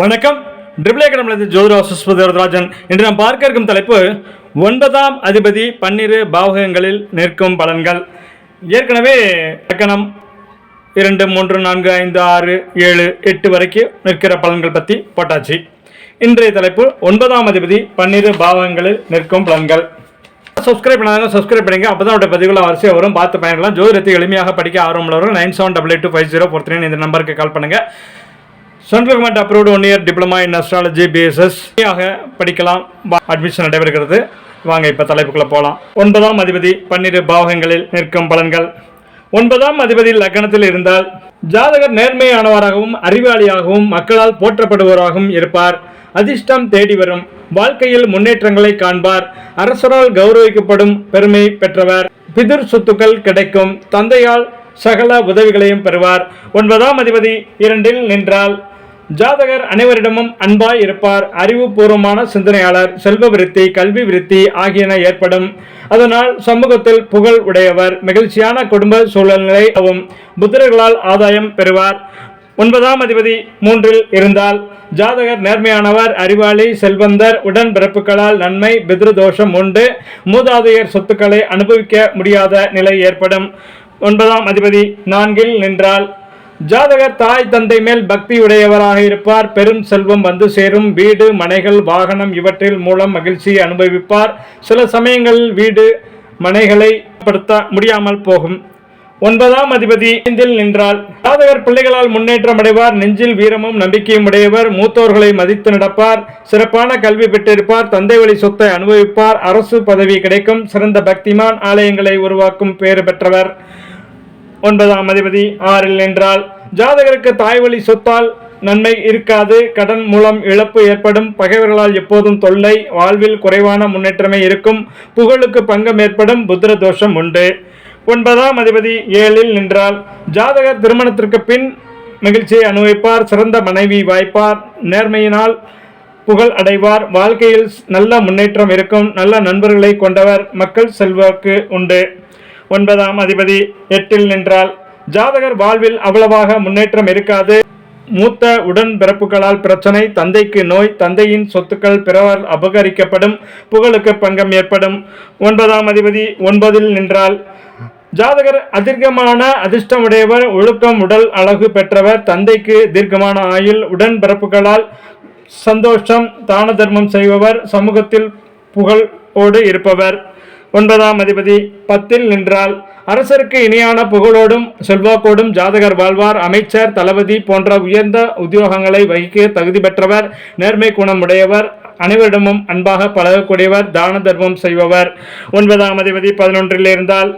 வணக்கம். ட்ரிபிளே ஏக்கடமிலிருந்து ஜோதிட சுஸ்பதி வரதராஜன். இன்று நாம் பார்க்க இருக்கும் தலைப்பு ஒன்பதாம் அதிபதி பன்னிரு பாவகங்களில் நிற்கும் பலன்கள். ஏற்கனவே லக்கணம் இரண்டு மூன்று நான்கு ஐந்து ஆறு ஏழு எட்டு வரைக்கும் நிற்கிற பலன்கள் பற்றி போட்டாச்சு. இன்றைய தலைப்பு ஒன்பதாம் அதிபதி பன்னிரு பாவகங்களில் நிற்கும் பலன்கள். சப்ஸ்கிரைப் பண்ணாங்க சப்ஸ்கிரைப் பண்ணுங்க அப்போ தான் அவருடைய பதிவுகள் வரிசையாக வரும். பார்த்து பயன்படலாம் ஜோதிடத்தை எளிமையாக படிக்க ஆர்வம் உள்ளவர்கள் nine seven double eight two five zero four three இந்த நம்பருக்கு கால் பண்ணுங்கள் central government approved one year diploma in astrology BSS ஆக படிக்கலாம். அட்மிஷன் நடைபெறுகிறது. வாங்க இப்போ தலைப்புக்குள்ளே போகலாம் ஒன்பதாம் அதிபதி பன்னிரு பாவகங்களில் நிற்கும் பலன்கள். ஒன்பதாம் அதிபதி லக்னத்தில் இருந்தால் ஜாதகர் நேர்மையானவராகவும் அறிவாளியாகவும் மக்களால் போற்றப்படுபவராகவும் இருப்பார். அதிர்ஷ்டம் தேடி வரும். வாழ்க்கையில் முன்னேற்றங்களை காண்பார். அரசரால் கௌரவிக்கப்படும் பெருமை பெற்றவர். பிதிர் சொத்துக்கள் கிடைக்கும். தந்தையால் சகல உதவிகளையும் பெறுவார். ஒன்பதாம் அதிபதி இரண்டில் நின்றால் ஜாதகர் அனைவரிடமும் அன்பாய் இருப்பார். அறிவுபூர்வமான சிந்தனையாளர் செல்வ விருத்தி கல்வி விருத்தி ஆகியன ஏற்படும். அதனால் சமூகத்தில் புகழ் உடையவர் மகிழ்ச்சியான குடும்ப சூழல்களையும் புத்திரர்களால் ஆதாயம் பெறுவார். ஒன்பதாம் அதிபதி மூன்றில் இருந்தால் ஜாதகர் நேர்மையானவர் அறிவாளி செல்வந்தர் உடன் பிறப்புகளால் நன்மை பித்ருதோஷம் உண்டு. மூதாதையர் சொத்துக்களை அனுபவிக்க முடியாத நிலை ஏற்படும். ஒன்பதாம் அதிபதி நான்கில் நின்றால் ஜாதகர் தாய் தந்தை மேல் பக்தி உடையவராக இருப்பார். பெரும் செல்வம் வந்து சேரும். வீடு மனைகள் வாகனம் இவற்றில் மூலம் மகிழ்ச்சியை அனுபவிப்பார். சில சமயங்களில் வீடு மனைகளை படுத்த முடியாமல் போகும். ஒன்பதாம் அதிபதி ஐந்தில் நின்றால் ஜாதகர் பிள்ளைகளால் முன்னேற்றம் அடைவார். நெஞ்சில் வீரமும் நம்பிக்கையும் உடையவர். மூத்தோர்களை மதித்து நடப்பார். சிறப்பான கல்வி பெற்றிருப்பார். தந்தை வழி சொத்தை அனுபவிப்பார். அரசு பதவி கிடைக்கும். சிறந்த பக்திமான் ஆலயங்களை உருவாக்கும் பேறு பெற்றவர். ஒன்பதாம் அதிபதி ஆறில் நின்றால் ஜாதகருக்கு தாய் வழி சொத்தால் நன்மை இருக்காது. கடன் மூலம் இழப்பு ஏற்படும். பகைவர்களால் எப்போதும் தொல்லை வாழ்வில் குறைவான முன்னேற்றமே இருக்கும். புகழுக்கு பங்கம் ஏற்படும். புத்திர தோஷம் உண்டு. ஒன்பதாம் அதிபதி ஏழில் நின்றால் ஜாதகர் திருமணத்திற்கு பின் மகிழ்ச்சியை அனுபவிப்பார். சிறந்த மனைவி வாய்ப்பார். நேர்மையினால் புகழ் அடைவார். வாழ்க்கையில் நல்ல முன்னேற்றம் இருக்கும். நல்ல நண்பர்களை கொண்டவர். மக்கள் செல்வாக்கு உண்டு. ஒன்பதாம் அதிபதி எட்டில் நின்றால் ஜாதகர் வாழ்வில் அவ்வளவாக முன்னேற்றம் இருக்காது. மூத்த உடன் பிறப்புகளால் பிரச்சனை தந்தைக்கு நோய் தந்தையின் சொத்துக்கள் பிறவால் அபகரிக்கப்படும் புகழுக்கு பங்கம் ஏற்படும். ஒன்பதாம் அதிபதி ஒன்பதில் நின்றால் ஜாதகர் அதிர்கமான அதிர்ஷ்டமுடையவர் ஒழுக்கம் உடல் அழகு பெற்றவர் தந்தைக்கு தீர்க்கமான ஆயுள் உடன் பிறப்புகளால் சந்தோஷம் தான தர்மம் செய்பவர் சமூகத்தில் புகழோடு இருப்பவர். ஒன்பதாம் அதிபதி பத்தில் நின்றால் அரசருக்கு இணையான புகழோடும் செல்வாக்கோடும் ஜாதகர் வாழ்வார். அமைச்சர் தளபதி போன்ற உயர்ந்த உத்தியோகங்களை வகிக்க தகுதி பெற்றவர் நேர்மை குணம் உடையவர் அனைவரிடமும் அன்பாக பழகக்கூடியவர் தான தர்மம் செய்பவர். ஒன்பதாம் அதிபதி பதினொன்றில் இருந்தால்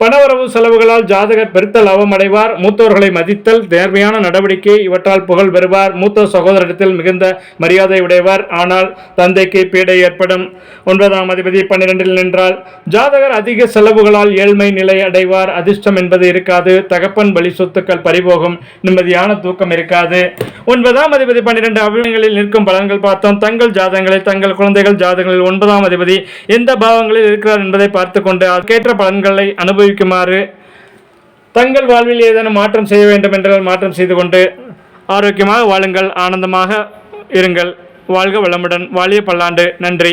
பணவரவு செலவுகளால் ஜாதகர் பெருத்த லாபம் அடைவார். மூத்தோர்களை மதித்தல் நேர்மையான நடவடிக்கை இவற்றால் புகழ் பெறுவார். மூத்த சகோதரத்தில் மிகுந்த மரியாதை உடையவர். ஆனால் தந்தைக்கு பீடை ஏற்படும். ஒன்பதாம் அதிபதி பன்னிரெண்டில் நின்றால் ஜாதகர் அதிக செலவுகளால் ஏழ்மை நிலை அடைவார். அதிர்ஷ்டம் என்பது இருக்காது. தகப்பன் வழி சொத்துக்கள் பறிபோகும். நிம்மதியான தூக்கம் இருக்காது. ஒன்பதாம் அதிபதி பன்னிரெண்டு அபிநயங்களில் நிற்கும் பலன்கள் பார்த்தோம். தங்கள் ஜாதகங்களில் தங்கள் குழந்தைகள் ஜாதகங்களில் ஒன்பதாம் அதிபதி எந்த பாவங்களில் இருக்கிறார் என்பதை பார்த்து கொண்டு அதற்கேற்ற பலன்களை அனுபவி அனுபவிக்குமாறு தங்கள் வாழ்வில் ஏதேனும் மாற்றம் செய்ய வேண்டும் என்றால் மாற்றம் செய்து கொண்டு ஆரோக்கியமாக வாழுங்கள் ஆனந்தமாக இருங்கள். வாழ்க வளமுடன். வாழிய பல்லாண்டு. நன்றி.